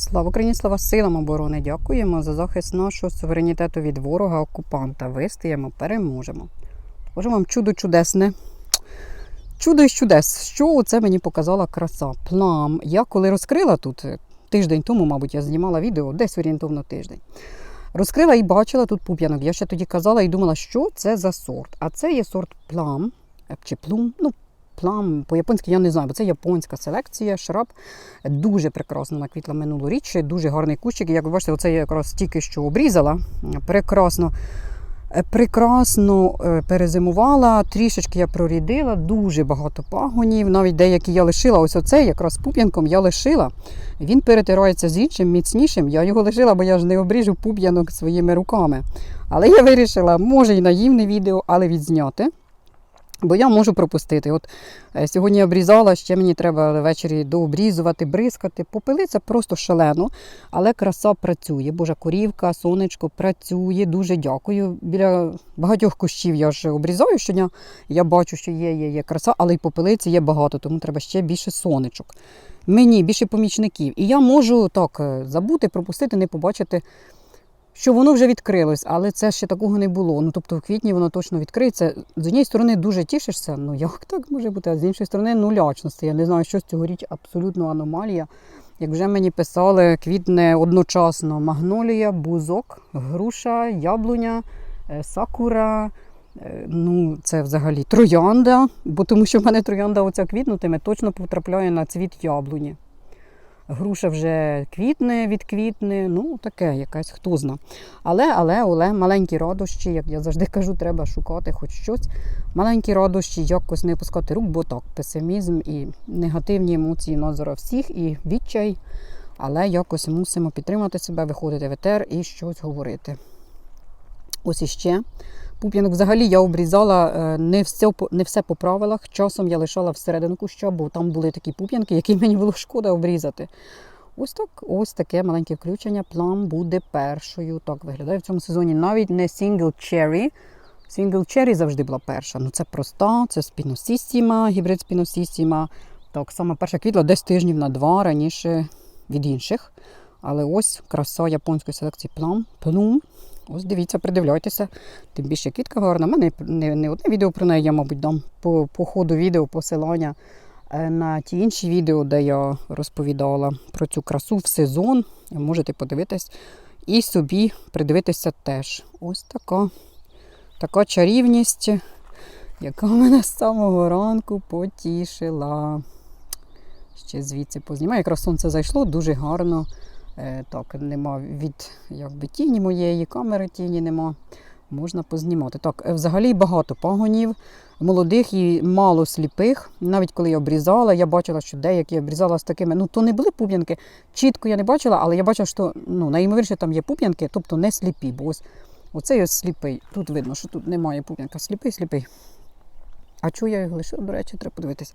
Слава Україні, слава силам оборони! Дякуємо за захист нашого суверенітету від ворога окупанта. Вистоїмо, переможемо. Боже вам чудо чудесне. Чудо із чудес. Що це мені показала краса? Плам. Я коли розкрила тут е, тиждень тому, мабуть, я знімала відео, десь орієнтовно тиждень. Розкрила і бачила тут пуп'янок. Я ще тоді казала і думала, що це за сорт. А це є сорт плам е, чи плум. Ну, плам по-японськи я не знаю, бо це японська селекція, шраб. Дуже прекрасно наквітла минулоріч, дуже гарний кущик. Як ви бачите, оце я якраз тільки що обрізала. Прекрасно. е, Прекрасно е, перезимувала, трішечки я прорідила, дуже багато пагонів. Навіть деякі я лишила. Ось оцей якраз пуп'янком я лишила. Він перетирається з іншим, міцнішим. Я його лишила, бо я ж не обріжу пуп'янок своїми руками. Але я вирішила, може і наївне відео, але відзняти. Бо я можу пропустити. От е, сьогодні обрізала, ще мені треба ввечері дообрізувати, бризкати. Попелиця просто шалено, але краса працює. Божа корівка, сонечко працює. Дуже дякую. Біля багатьох кущів я ж обрізаю щодня. Я бачу, що є, є, є краса, але й попелиці є багато, тому треба ще більше сонечок. Мені більше помічників. І я можу так е, забути, пропустити, не побачити що воно вже відкрилось, але це ще такого не було. Ну тобто в квітні воно точно відкриється. З однієї сторони дуже тішишся, ну як так може бути, а з іншої сторони нулячності. Я не знаю, що з цьогоріч абсолютно аномалія. Як вже мені писали, квітне одночасно магнолія, бузок, груша, яблуня, е, сакура. е, Ну, це взагалі троянда, бо тому що в мене троянда оця квітнутиме, точно потрапляє на цвіт яблуні. Груша вже квітне, відквітне, ну таке якась хто зна. Але, але, але маленькі радощі, як я завжди кажу, треба шукати хоч щось. Маленькі радощі, якось не опускати рук, бо так, песимізм і негативні емоції нас зараз всіх, і відчай. Але якось мусимо підтримати себе, виходити в етер і щось говорити. Ось іще. Пуп'янок взагалі я обрізала е, не все, не все по правилах. Часом я лишала всередину куща, бо там були такі пуп'янки, які мені було шкода обрізати. Ось так, ось таке маленьке включення. Плам буде першою. Так виглядає в цьому сезоні. Навіть не single cherry. Single cherry завжди була перша. Ну це проста, це спіносістіма, гібрид спіносістіма. Так, саме перша квітла десь тижнів на два раніше від інших. Але ось краса японської селекції плам. Плум. Ось дивіться, придивляйтеся. Тим більше квітка гарна. У мене не, не одне відео про неї, я, мабуть, дам по, по ходу відео посилання е, на ті інші відео, де я розповідала про цю красу в сезон. Можете подивитись і собі придивитися теж. Ось така, така чарівність, яка мене з самого ранку потішила. Ще звідси познімаю. Якраз сонце зайшло дуже гарно. Е, Так, нема від якби, тіні моєї, камери тіні нема. Можна познімати. Так, е, взагалі багато пагонів, молодих і мало сліпих. Навіть коли я обрізала, я бачила, що деякі обрізала з такими. Ну, то не були пуп'янки. Чітко я не бачила, але я бачила, що ну, найімовірніше там є пуп'янки, тобто не сліпі. Бо ось оцей ось сліпий. Тут видно, що тут немає пуп'янка. Сліпий, сліпий. А чого я його лишила, до речі, треба подивитися.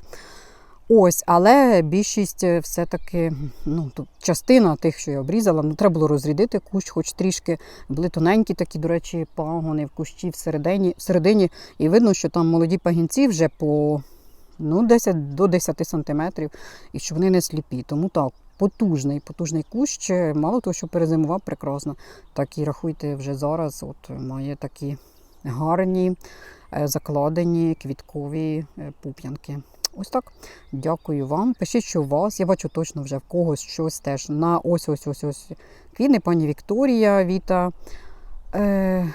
Ось, але більшість е, все-таки, ну, тут частина тих, що я обрізала, ну, треба було розрідити кущ, хоч трішки. Були тоненькі такі, до речі, пагони в кущі всередині, всередині. І видно, що там молоді пагінці вже по ну, 10 до 10 сантиметрів, і що вони не сліпі. Тому так, потужний, потужний кущ. Е, Мало того, що перезимував прекрасно, так і рахуйте вже зараз, от має такі гарні е, закладені квіткові пуп'янки. Ось так. Дякую вам. Пишіть, що у вас. Я бачу точно вже в когось щось теж на ось ось ось ось квіни, пані Вікторія, Віта. Е,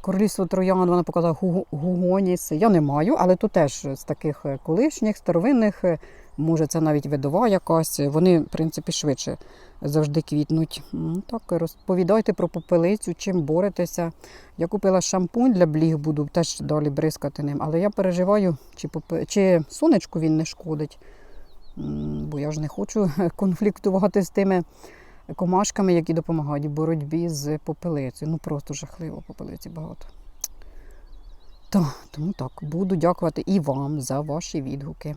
Королівство Троян, вона показала Гу- Гугоніс. Я не маю, але тут теж з таких е, колишніх, старовинних, е, може це навіть видова якась. Вони, в принципі, швидше завжди квітнуть. Так, розповідайте про попелицю, чим боретеся. Я купила шампунь для бліг, буду теж далі бризкати ним. Але я переживаю, чи, попе- чи сонечку він не шкодить. Бо я ж не хочу конфліктувати з тими комашками, які допомагають в боротьбі з попелицею. Ну просто жахливо попелиці багато. То, тому так, буду дякувати і вам за ваші відгуки.